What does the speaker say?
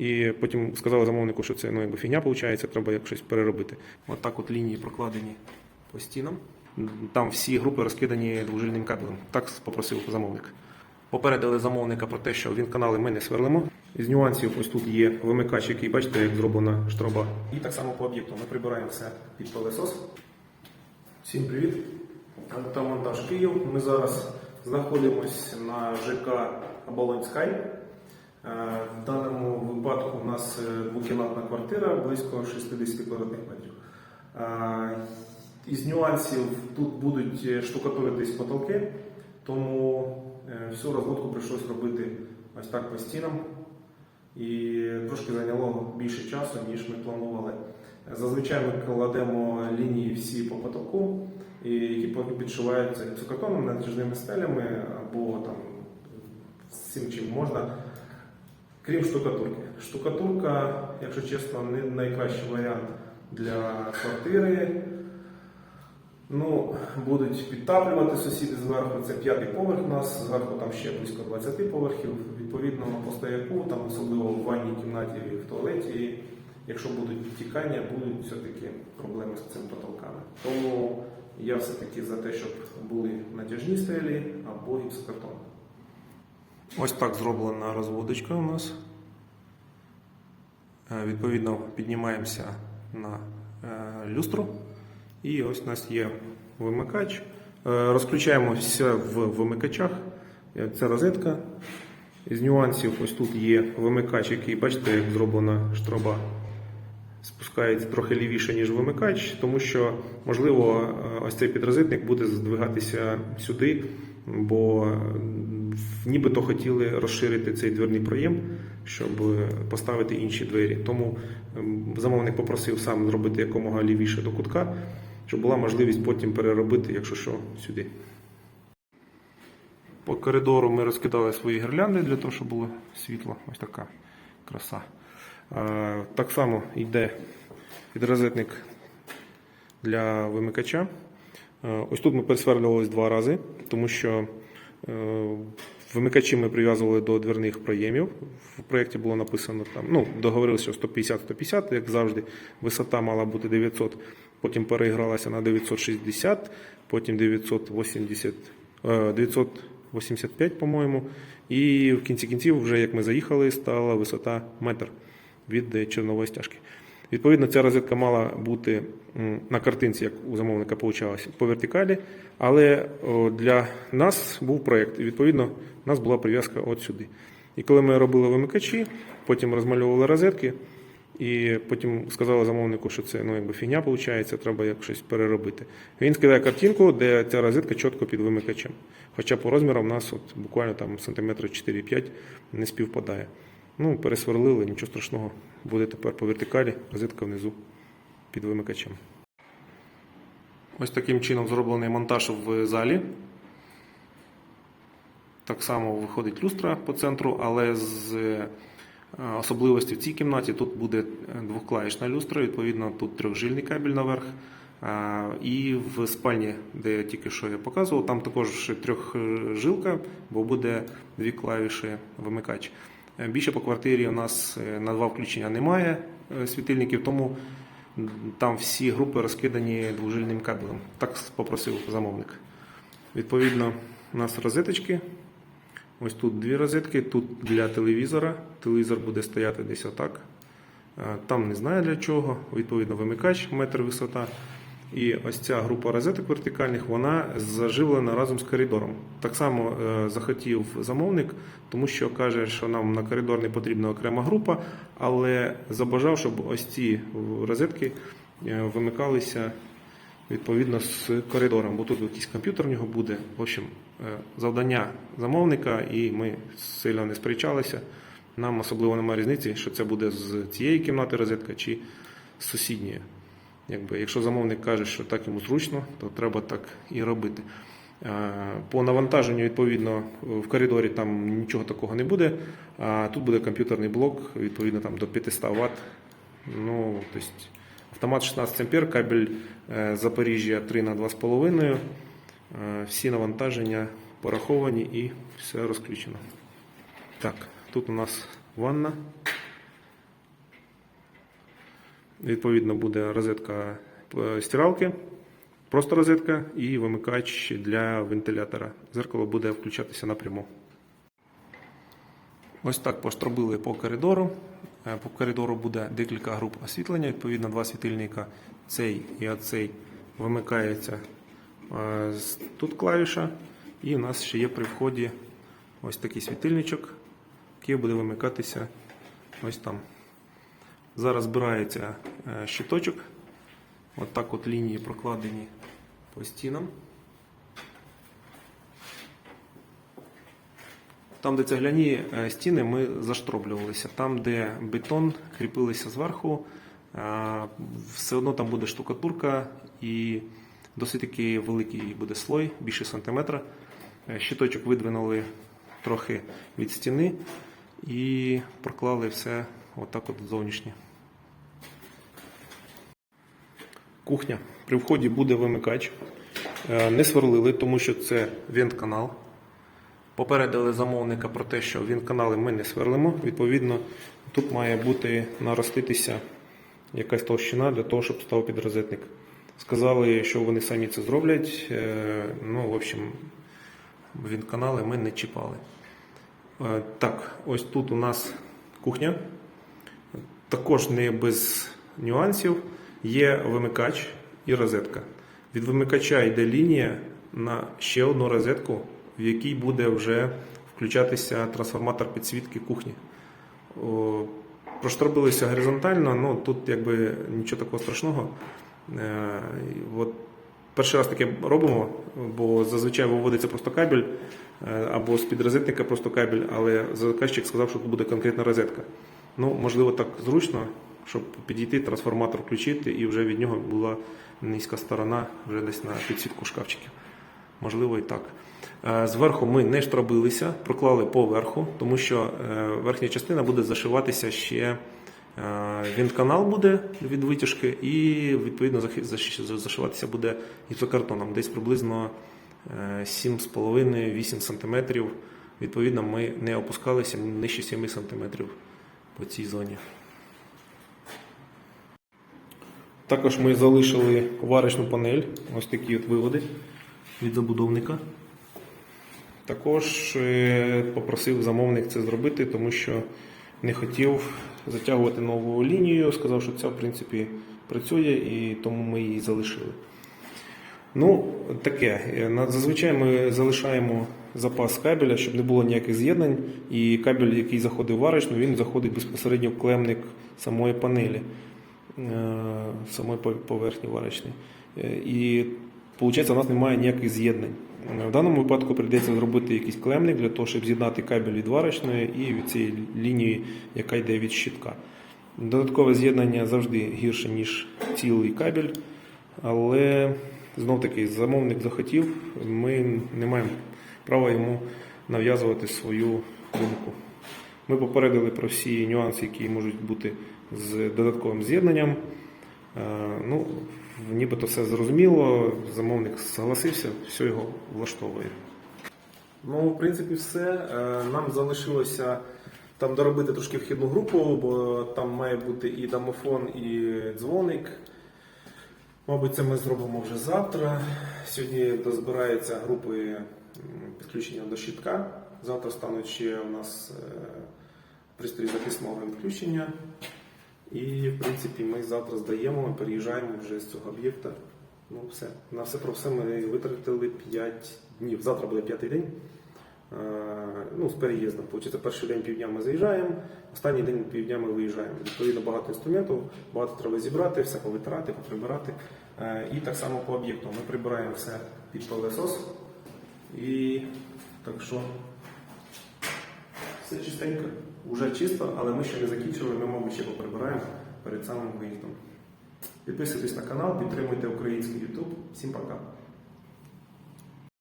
І потім сказали замовнику, що це ну, якби фігня виходить, треба як щось переробити. От так от лінії прокладені по стінам. Там всі групи розкидані двужильним кабелем. Так попросив замовник. Попередили замовника про те, що він канали ми не сверлимо. Із нюансів ось тут є вимикач, який бачите, як зроблена штроба. І так само по об'єкту ми прибираємо все під пилесос. Всім привіт! Автомонтаж Київ. Ми зараз знаходимося на ЖК Оболонь. Е, В даному випадку у нас е, двокімнатна квартира близько 60 квадратних метрів. Е, Із нюансів тут будуть штукатуритись потолки, тому всю розводку прийшлось робити ось так по стінам. І трошки зайняло більше часу, ніж ми планували. Зазвичай ми кладемо лінії всі по потолку, які підшиваються цукатоном, натяжними стелями або там всім чим можна. Крім штукатурки. Штукатурка, якщо чесно, не найкращий варіант для квартири. Ну, будуть підтаплювати сусіди зверху. Це п'ятий поверх у нас, зверху там ще близько 20 поверхів. Відповідно, по стояку, там особливо в ванній кімнаті і в туалеті, якщо будуть підтікання, будуть все-таки проблеми з цими потолками. Тому я все-таки за те, щоб були натяжні стелі або гіпсокартон. Ось так зроблена розводочка у нас. Е, Відповідно, піднімаємося на е, люстру. І ось у нас є вимикач. Е, Розключаємо все в вимикачах. Це розетка. З нюансів ось тут є вимикач, який, бачите, як зроблена штроба. Спускається трохи лівіше, ніж вимикач, тому що, можливо, ось цей підрозетник буде здвигатися сюди, бо нібито хотіли розширити цей дверний проєм, щоб поставити інші двері. Тому ем, замовник попросив сам зробити якомога лівіше до кутка, щоб була можливість потім переробити, якщо що, сюди. По коридору ми розкидали свої гірлянди для того, щоб було світло. Ось така краса. Е, Так само йде підрозетник для вимикача. Е, Ось тут ми пересверлювалися два рази, тому що е, вимикачі ми прив'язували до дверних проємів. В проєкті було написано там, ну, договорилися, 150-150, як завжди. Висота мала бути 900, потім переігралася на 960, потім 980, е, 985, по-моєму. І в кінці кінців, вже як ми заїхали, стала висота метр від е, чорнової стяжки. Відповідно, ця розетка мала бути на картинці, як у замовника получалось, по вертикалі, але для нас був проєкт, і відповідно у нас була прив'язка от сюди. І коли ми робили вимикачі, потім розмальовували розетки, і потім сказали замовнику, що це ну, якби фігня виходить, треба як щось переробити. Він скидає картинку, де ця розетка чітко під вимикачем. Хоча по розмірам у нас от буквально там сантиметра 4-5 не співпадає. Ну, пересверлили, нічого страшного. Буде тепер по вертикалі, розетка внизу під вимикачем. Ось таким чином зроблений монтаж в залі. Так само виходить люстра по центру, але з е, особливості в цій кімнаті тут буде двохклавішна люстра, відповідно, тут трьохжильний кабель наверх. І в спальні, де я тільки що я показував, там також трьохжилка, бо буде дві клавіші вимикач. Е, Більше по квартирі у нас е, на два включення немає е, світильників, тому там всі групи розкидані двужильним кабелем. Так попросив замовник. Відповідно, у нас розеточки. Ось тут дві розетки, тут для телевізора. Телевізор буде стояти десь отак. Там не знаю для чого. Відповідно, вимикач метр висота. І ось ця група розеток вертикальних вона заживлена разом з коридором. Так само е, захотів замовник, тому що каже, що нам на коридор не потрібна окрема група, але забажав, щоб ось ці розетки е, вимикалися відповідно з коридором, бо тут якийсь комп'ютер в нього буде. В общем, е, завдання замовника, і ми сильно не сперечалися. Нам особливо немає різниці, що це буде з цієї кімнати розетка чи з сусідньої. Якби, якщо замовник каже, що так йому зручно, то треба так і робити. По навантаженню, відповідно, в коридорі там нічого такого не буде. А тут буде комп'ютерний блок, відповідно, там до 500 Вт. Ну, тобто, автомат 16 ампер, кабель е, Запоріжжя 3 на 2,5. Е, Всі навантаження пораховані і все розключено. Так, тут у нас ванна. Відповідно, буде розетка е, стиралки, просто розетка і вимикач для вентилятора. Зеркало буде включатися напряму. Ось так поштробили по коридору. Е, По коридору буде декілька груп освітлення. Відповідно, два світильника, цей і оцей вимикається е, тут клавіша. І у нас ще є при вході ось такий світильничок, який буде вимикатися ось там. Зараз збирається е, щиточок. От так от лінії прокладені по стінам. Там, де цегляні е, стіни, ми заштроблювалися. Там, де бетон кріпилися зверху, е, все одно там буде штукатурка і досить таки великий буде слой, більше сантиметра. Щиточок видвинули трохи від стіни і проклали все отак от зовнішнє. Кухня. При вході буде вимикач. Е, Не сверлили, тому що це вент-канал. Попередили замовника про те, що він канали ми не сверлимо. Відповідно, тут має бути нароститися якась товщина для того, щоб став підрозетник. Сказали, що вони самі це зроблять. Е, Ну, в общем, він канали ми не чіпали. Е, Так, ось тут у нас кухня. Також не без нюансів. Є вимикач і розетка. Від вимикача йде лінія на ще одну розетку, в якій буде вже включатися трансформатор підсвітки кухні. Проштробилися горизонтально, ну тут якби нічого такого страшного. Е, От перший раз таке робимо, бо зазвичай виводиться просто кабель е, або з підрозетника просто кабель, але заказчик сказав, що тут буде конкретна розетка. Ну, можливо, так зручно, щоб підійти, трансформатор включити, і вже від нього була низька сторона вже десь на підсвітку шкафчиків. Можливо, і так. Е, Зверху ми не штробилися, проклали поверху, тому що е, верхня частина буде зашиватися ще. е, Вінтканал буде від витяжки, і відповідно зашиватися буде гіпсокартоном, десь приблизно е, 7,5-8 см. Відповідно, ми не опускалися нижче 7 см по цій зоні. Також ми залишили варочну панель, ось такі от виводи від забудовника. Також е, попросив замовник це зробити, тому що не хотів затягувати нову лінію. Сказав, що ця в принципі працює і тому ми її залишили. Ну, таке. Е, Зазвичай ми залишаємо запас кабеля, щоб не було ніяких з'єднань. І кабель, який заходить в варочну, він заходить безпосередньо в клемник самої панелі, е, самої поверхні варочної. Е, І виходить, у нас немає ніяких з'єднань. В даному випадку прийдеться зробити якийсь клемник для того, щоб з'єднати кабель від варочної і від цієї лінії, яка йде від щитка. Додаткове з'єднання завжди гірше, ніж цілий кабель, але знов таки замовник захотів, ми не маємо права йому нав'язувати свою думку. Ми попередили про всі нюанси, які можуть бути з додатковим з'єднанням. Е, Ну, нібито все зрозуміло, замовник согласився, все його влаштовує. Ну, в принципі, все. Е, Нам залишилося там доробити трошки вхідну групу, бо там має бути і домофон, і дзвоник. Мабуть, це ми зробимо вже завтра. Сьогодні дозбираються групи підключення до щитка. Завтра стануть ще у нас е, пристрій захисного відключення. І, в принципі, ми завтра здаємо, переїжджаємо вже з цього об'єкта. Ну, все. На все про все ми витратили 5 днів. Завтра буде п'ятий день. Е, Ну, з переїздом. Получиться, перший день півдня ми заїжджаємо, останній день півдня ми виїжджаємо. Відповідно, багато інструментів, багато треба зібрати, все повитирати, поприбирати. Е, І так само по об'єкту. Ми прибираємо все під пилесос. І так що все чистенько, вже чисто, але ми ще не закінчили, ми, мабуть, ще поприбираємо перед самим виїздом. Підписуйтесь на канал, підтримуйте український YouTube. Всім пока!